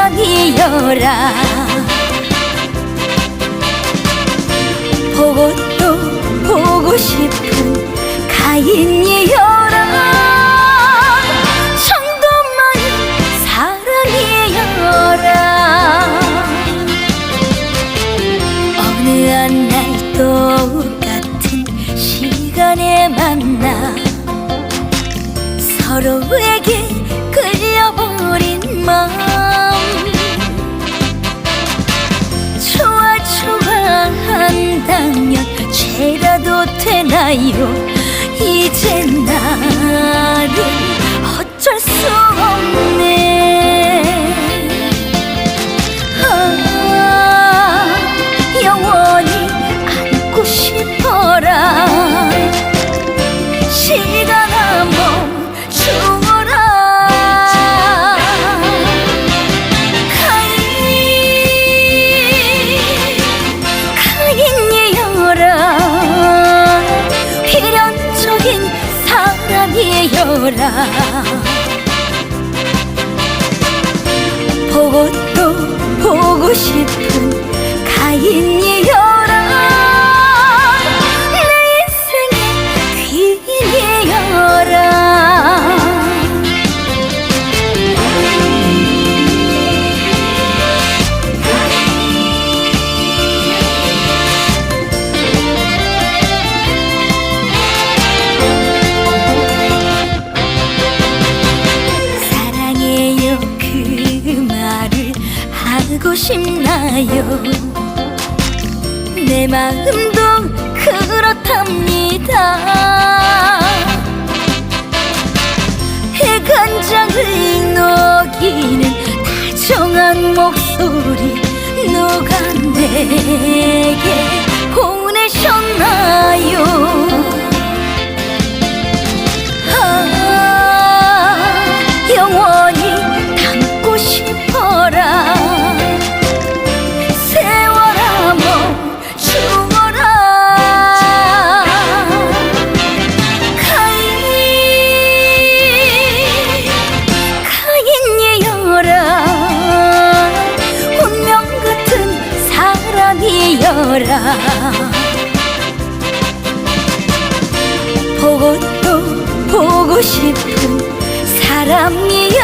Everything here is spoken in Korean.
생각이여라. 보고 또 보고 싶은 가인이여라. 정도만 사랑이여라. 어느 한 날 똑같은 시간에 만나 서로에게 끌려버린 마음. 죄라도 되나요? 이제 나 사람이여라. 보고 또 보고 싶은 가인 싶나요? 내 마음도 그렇답니다. 해간장을 녹이는 다정한 목소리 누가 내게 보내셨나요 사람이여라. 보고 또 보고 싶은 사람이